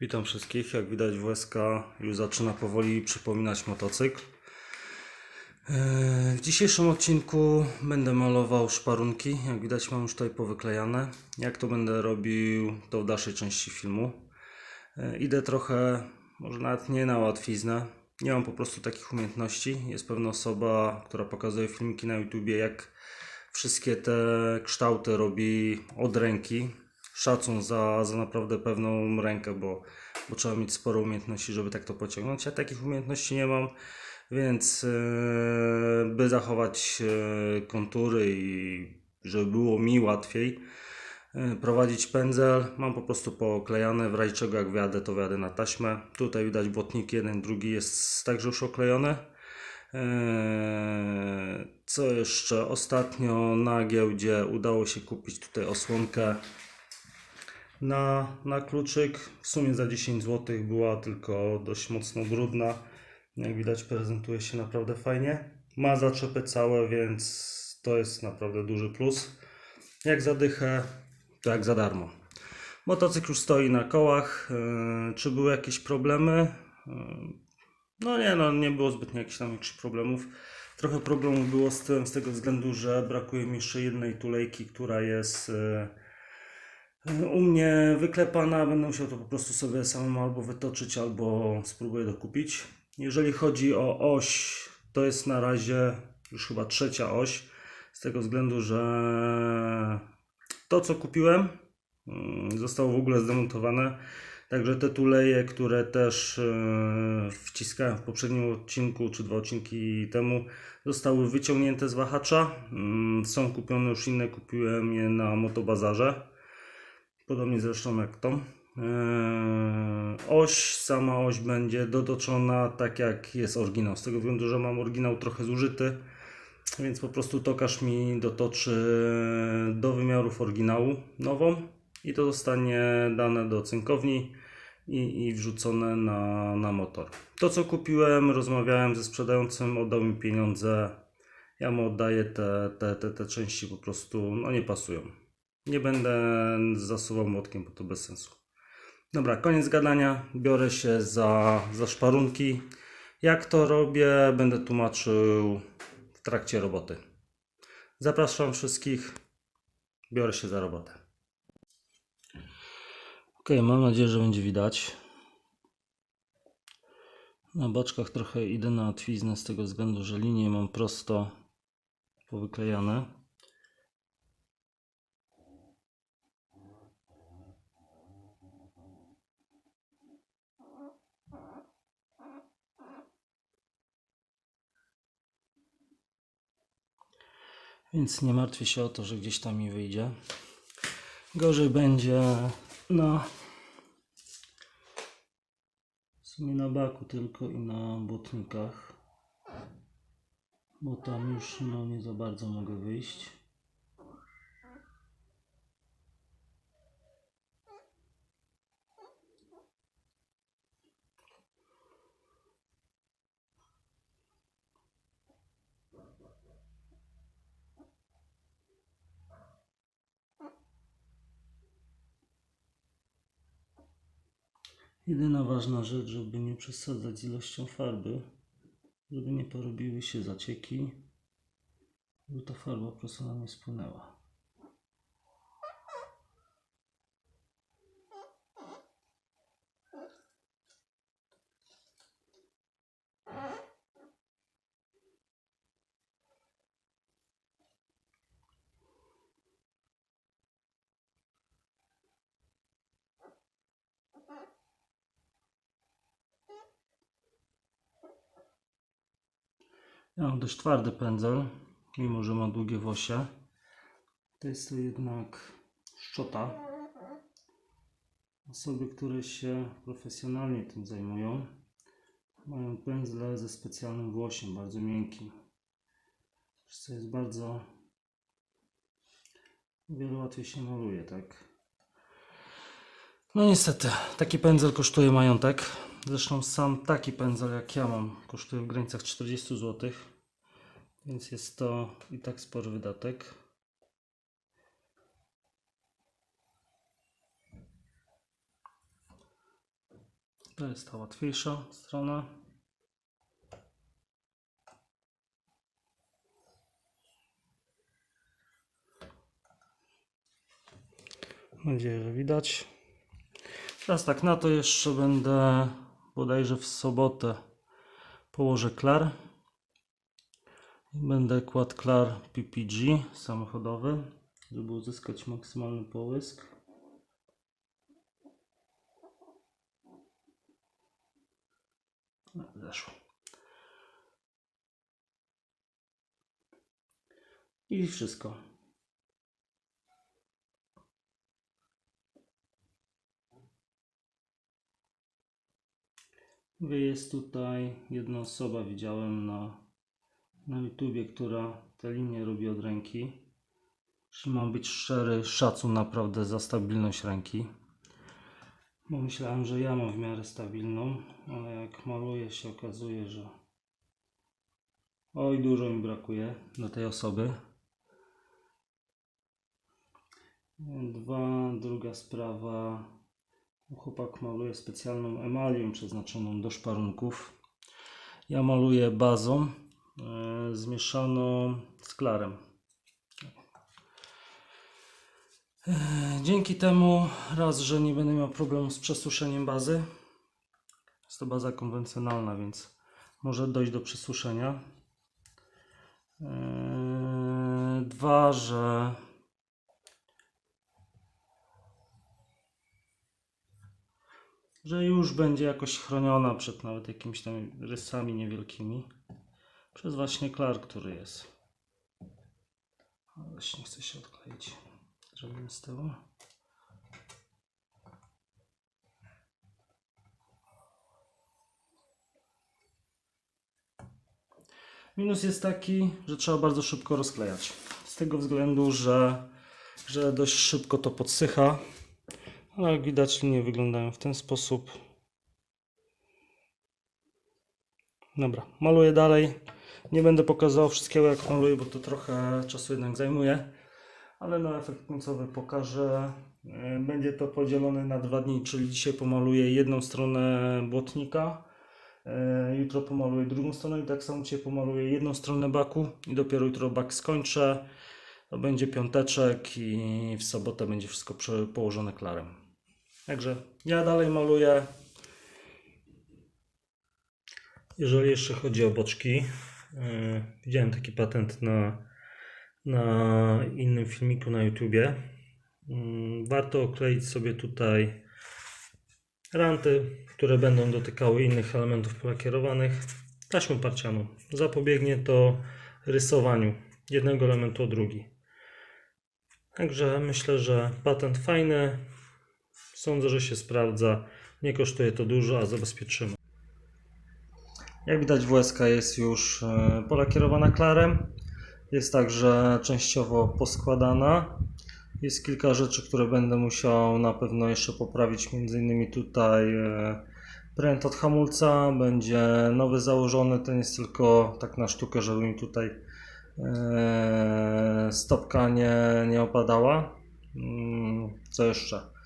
Witam wszystkich. Jak widać WSK już zaczyna powoli przypominać motocykl. Eee, W dzisiejszym odcinku będę malował szparunki. Jak widać mam już tutaj powyklejane. Jak to będę robił to w dalszej części filmu. Eee, Idę trochę, może nawet nie na łatwiznę. Nie mam po prostu takich umiejętności. Jest pewna osoba, która pokazuje filmiki na YouTubie, jak wszystkie te kształty robi od ręki. Szacun za, za naprawdę pewną rękę, bo, bo trzeba mieć sporo umiejętności, żeby tak to pociągnąć. Ja takich umiejętności nie mam, więc e, by zachować e, kontury i żeby było mi łatwiej e, prowadzić pędzel, mam po prostu poklejane, w razie czego jak wjadę, to wjadę na taśmę. Tutaj widać błotnik jeden, drugi jest także już oklejony. Co jeszcze? Ostatnio na giełdzie udało się kupić tutaj osłonkę na, na kluczyk. W sumie za 10 zł była tylko dość mocno brudna. Jak widać prezentuje się naprawdę fajnie. Ma zaczepy całe, więc to jest naprawdę duży plus. Jak zadychę, to jak za darmo. Motocykl już stoi na kołach. Eee, Czy były jakieś problemy? Eee, no nie, no nie było zbytnio jakichś tam większych problemów. Trochę problemów było z tym, z tego względu, że brakuje mi jeszcze jednej tulejki, która jest e, e, u mnie wyklepana. Będę musiał to po prostu sobie samemu albo wytoczyć, albo spróbuję dokupić. Jeżeli chodzi o oś, to jest na razie już chyba trzecia oś, z tego względu, że to co kupiłem mm, zostało w ogóle zdemontowane. Także te tuleje, które też e, wciskałem w poprzednim odcinku, czy dwa odcinki temu, zostały wyciągnięte z wahacza. Mm, Są kupione już inne, kupiłem je na Motobazarze. Podobnie zresztą jak to. Eee, Oś, sama oś będzie dotoczona tak jak jest oryginał. Z tego względu, że mam oryginał trochę zużyty, więc po prostu tokarz mi dotoczy do wymiarów oryginału nową i to zostanie dane do cynkowni i, i wrzucone na, na motor. To co kupiłem, rozmawiałem ze sprzedającym, oddał mi pieniądze. Ja mu oddaję te, te, te, te części po prostu, no nie pasują. Nie będę zasuwał młotkiem, bo to bez sensu. Dobra, koniec gadania. Biorę się za, za szparunki. Jak to robię, będę tłumaczył w trakcie roboty. Zapraszam wszystkich. Biorę się za robotę. Ok, mam nadzieję, że będzie widać. Na boczkach trochę idę na łatwiznę z tego względu, że linie mam prosto powyklejane. Więc nie martwię się o to, że gdzieś tam mi wyjdzie. Gorzej będzie na w sumie na baku tylko i na błotnikach. Bo tam już no nie za bardzo mogę wyjść. Jedyna ważna rzecz, żeby nie przesadzać z ilością farby, żeby nie porobiły się zacieki, żeby ta farba po prostu nam nie spłynęła. Ja mam dość twardy pędzel, mimo że ma długie wosie. To jest to jednak szczota. Osoby, które się profesjonalnie tym zajmują, mają pędzle ze specjalnym włosiem, bardzo miękkim. Co jest bardzo wiele łatwiej się maluje, tak? No niestety, taki pędzel kosztuje majątek. Zresztą sam taki pędzel jak ja mam kosztuje w granicach 40 zł. Więc jest to i tak spory wydatek. To jest ta łatwiejsza strona. Mam nadzieję, że widać. Teraz tak, na to jeszcze będę bodajże w sobotę położę klar. Będę kładł klar PPG samochodowy, żeby uzyskać maksymalny połysk. No, Zeszło. I wszystko. Jest tutaj jedna osoba, widziałem na, na YouTubie, która te linie robi od ręki. Jeśli mam być szczery, szacun naprawdę za stabilność ręki. Bo myślałem, że ja mam w miarę stabilną, ale jak maluję się okazuje, że oj dużo mi brakuje do tej osoby. Dwa, druga sprawa. Chłopak maluje specjalną emalią przeznaczoną do szparunków. Ja maluję bazą e, zmieszaną z klarem. E, Dzięki temu raz, że nie będę miał problemu z przesuszeniem bazy. Jest to baza konwencjonalna, więc może dojść do przesuszenia. E, Dwa, że że już będzie jakoś chroniona przed nawet jakimiś tam rysami niewielkimi przez właśnie klar, który jest. Ale nie chce się odkleić. Zrobimy z tyłu. Minus jest taki, że trzeba bardzo szybko rozklejać. Z tego względu, że, że dość szybko to podsycha. Ale jak widać linie wyglądają w ten sposób. Dobra, maluję dalej. Nie będę pokazywał wszystkiego jak maluję, bo to trochę czasu jednak zajmuje. Ale na efekt końcowy pokażę. E, Będzie to podzielone na dwa dni, czyli dzisiaj pomaluję jedną stronę błotnika. e, Jutro pomaluję drugą stronę i tak samo dzisiaj pomaluję jedną stronę baku i dopiero jutro bak skończę. To będzie piąteczek i w sobotę będzie wszystko położone klarem. Także ja dalej maluję. Jeżeli jeszcze chodzi o boczki, yy, widziałem taki patent na, na innym filmiku na YouTubie. Yy, warto okleić sobie tutaj ranty, które będą dotykały innych elementów polakierowanych taśmą parcianą. Zapobiegnie to rysowaniu jednego elementu o drugi. Także myślę, że patent fajny. Sądzę, że się sprawdza. Nie kosztuje to dużo, a zabezpieczymy. Jak widać WSK jest już e, polakierowana klarem. Jest także częściowo poskładana. Jest kilka rzeczy, które będę musiał na pewno jeszcze poprawić. Między innymi tutaj e, pręt od hamulca będzie nowy założony. Ten jest tylko tak na sztukę, żeby mi tutaj e, stopka nie, nie opadała. Mm, Co jeszcze?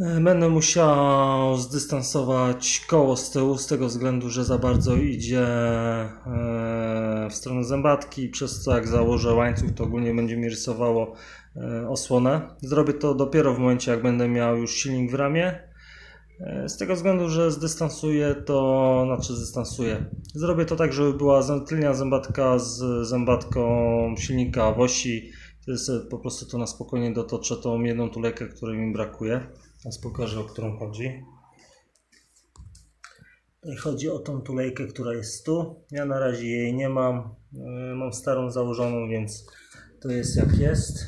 E, Będę musiał zdystansować koło z tyłu z tego względu, że za bardzo idzie e, w stronę zębatki, przez co jak założę łańcuch, to ogólnie będzie mi rysowało e, osłonę. Zrobię to dopiero w momencie, jak będę miał już silnik w ramię. Z tego względu, że zdystansuję to, znaczy zdystansuję. Zrobię to tak, żeby była tylnia zębatka z zębatką silnika w osi. Wtedy po prostu to na spokojnie dotoczę tą jedną tulejkę, której mi brakuje. Teraz pokażę, o którą chodzi. Chodzi o tą tulejkę, która jest tu. Ja na razie jej nie mam. Yy, Mam starą założoną, więc to jest jak jest.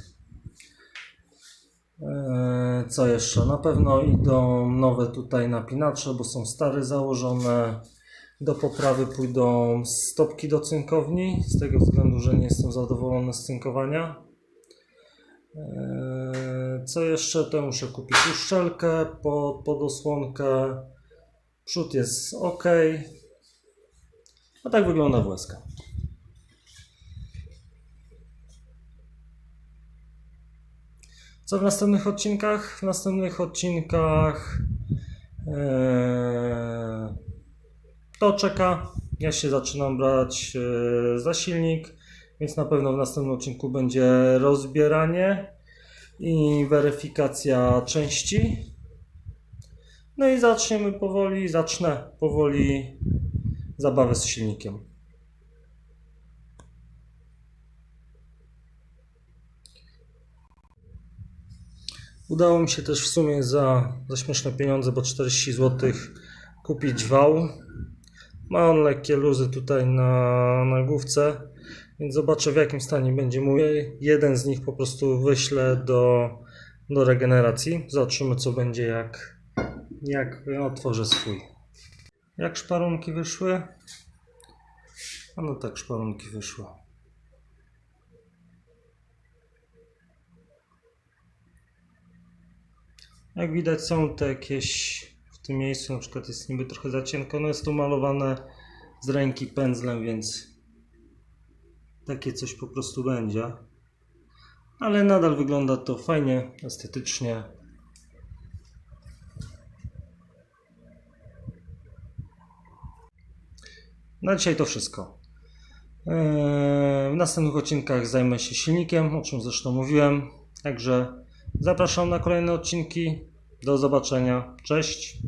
Yy, Co jeszcze? Na pewno idą nowe tutaj napinacze, bo są stare założone. Do poprawy pójdą stopki do cynkowni, z tego względu, że nie jestem zadowolony z cynkowania. Co jeszcze? To muszę kupić uszczelkę pod, pod osłonkę. Przód jest ok. A tak wygląda włeska. Co w następnych odcinkach? W następnych odcinkach Eee, To czeka. Ja się zaczynam brać e, za silnik, więc na pewno w następnym odcinku będzie rozbieranie i weryfikacja części. No i zaczniemy powoli, zacznę powoli zabawę z silnikiem. Udało mi się też w sumie za, za śmieszne pieniądze, bo 40 zł kupić wał. Ma on lekkie luzy tutaj na, na główce, więc zobaczę w jakim stanie będzie mój. Jeden z nich po prostu wyślę do, do regeneracji. Zobaczymy co będzie jak, jak otworzę swój. Jak szparunki wyszły? A no tak szparunki wyszły. Jak widać są te jakieś w tym miejscu, na przykład jest niby trochę za cienko, no jest to malowane z ręki pędzlem, więc takie coś po prostu będzie. Ale nadal wygląda to fajnie, estetycznie. Na dzisiaj to wszystko. Eee, W następnych odcinkach zajmę się silnikiem, o czym zresztą mówiłem. Także zapraszam na kolejne odcinki. Do zobaczenia. Cześć.